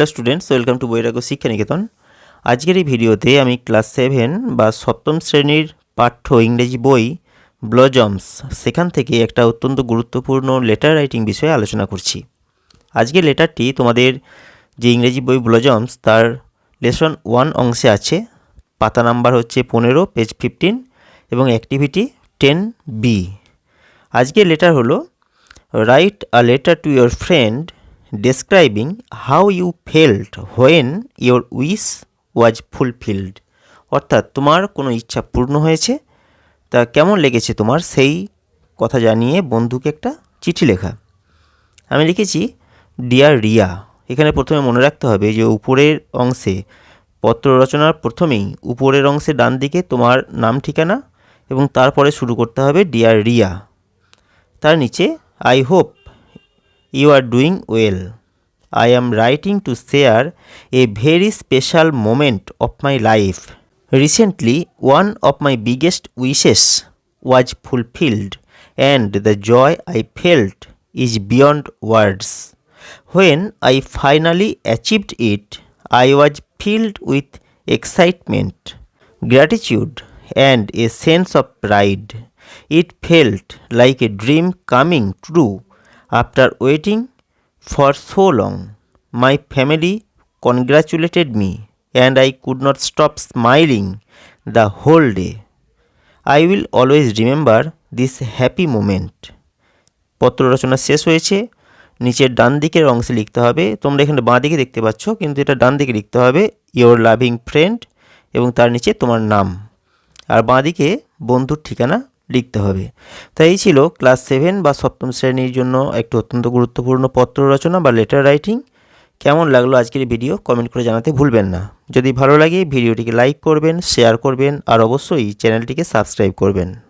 Hello students welcome to বৈরাগ্য শিক্ষানিকেতন আজকের এই ভিডিওতে আমি ক্লাস সেভেন বা সপ্তম শ্রেণীর পাঠ্য ইংরেজি বই ব্লজমস সেখান থেকে একটা অত্যন্ত গুরুত্বপূর্ণ লেটার রাইটিং বিষয়ে আলোচনা করছি আজকের লেটারটি তোমাদের যে ইংরেজি বই ব্লজমস তার লেসন ওয়ান অংশে আছে পাতা নাম্বার হচ্ছে পনেরো পেজ ফিফটিন এবং অ্যাক্টিভিটি টেন বি আজকের লেটার হলো write a letter to your friend describing how you felt when your wish was fulfilled অর্থাৎ তোমার কোনো ইচ্ছা পূর্ণ হয়েছে তা কেমন লেগেছে তোমার সেই কথা জানিয়ে বন্ধুকে একটা চিঠি লেখা আমি লিখেছি ডিয়ার রিয়া এখানে প্রথমে মনে রাখতে হবে যে উপরের অংশে পত্র রচনার প্রথমেই উপরের অংশে ডান দিকে তোমার নাম ঠিকানা এবং তারপরে শুরু করতে হবে ডিয়ার রিয়া তার নিচে I hope You are doing well. I am writing to share a very special moment of my life. Recently, one of my biggest wishes was fulfilled, and the joy I felt is beyond words. When I finally achieved it, I was filled with excitement, gratitude, and a sense of pride. It felt like a dream coming true, after waiting for so long my family congratulated me and I could not stop smiling the whole day I will always remember this happy moment পত্র রচনা শেষ হয়েছে নিচের ডান দিকের অংশে লিখতে হবে তোমরা এখানে বাঁ দিকে দেখতে পাচ্ছ কিন্তু এটা ডান দিকে লিখতে হবে ইয়োর লাভিং ফ্রেন্ড এবং তার নিচে তোমার নাম আর বাঁ দিকে বন্ধুর ঠিকানা লিখতে হবে তাই এই ছিল ক্লাস সেভেন বা সপ্তম শ্রেণীর জন্য একটি অত্যন্ত গুরুত্বপূর্ণ পত্র রচনা বা লেটার রাইটিং কেমন লাগলো আজকের ভিডিও কমেন্ট করে জানাতে ভুলবেন না যদি ভালো লাগে ভিডিওটিকে লাইক করবেন শেয়ার করবেন আর অবশ্যই চ্যানেলটিকে সাবস্ক্রাইব করবেন